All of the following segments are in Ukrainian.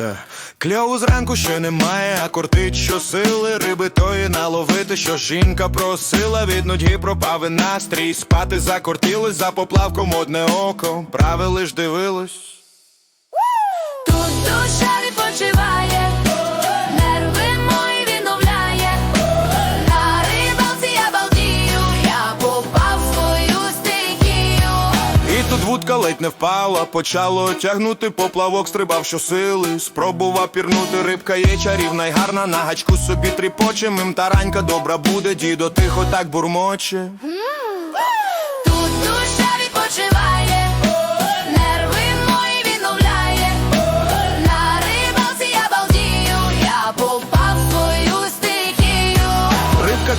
Е, Кльову зранку ще немає, а кортить що сили риби тої наловити, що жінка просила, від нудьги пропави настрій. Спати закортілось за поплавком одне око, правили ж дивилось. Вудка ледь не впала, почало тягнути поплавок, стрибав щосили, спробував пірнути, рибка є чарівна й гарна, на гачку собі тріпоче, мим таранька добра буде, дідо тихо так бурмоче.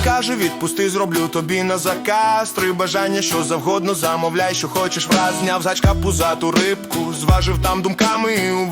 Каже, відпусти, зроблю тобі на заказ. Три бажання, що завгодно, замовляй, що хочеш враз зняв з гачка пузату рибку, зважив там думками і у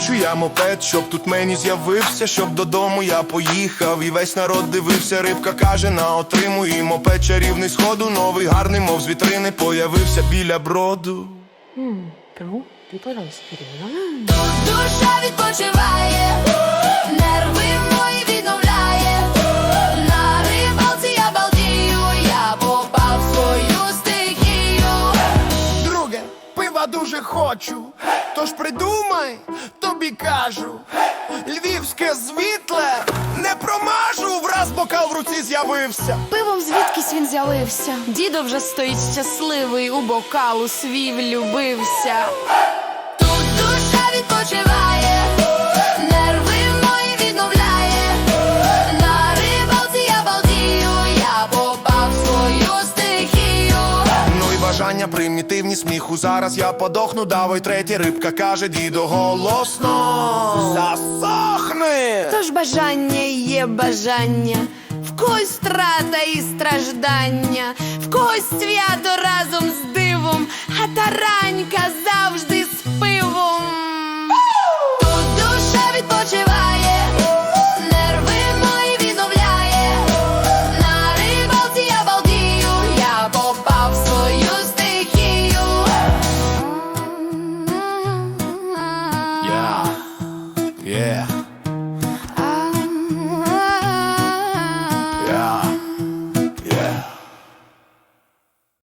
хочу я мопед, щоб тут мені з'явився, щоб додому я поїхав, і весь народ дивився. Рибка каже, на отриму і мопед чарівний сходу. Новий гарний, мов з вітрини, появився біля броду. Душа відпочиває, нерви мої відновляє. На рибалці я балдію, я попав в свою стихію. Друге, пива дуже хочу. Тож придумай, тобі кажу. Львівське світле не промажу, враз бокал в руці з'явився. Пивом звідкись він з'явився. Дідо вже стоїть щасливий, у бокалу свій влюбився. Тут душа відпочиває, і примітивні сміху. Зараз я подохну, давай третє рибка каже, дідо голосно. Засохни! Тож бажання є бажання, в когось страта і страждання, в когось свято разом з дивом, а таранька Yeah.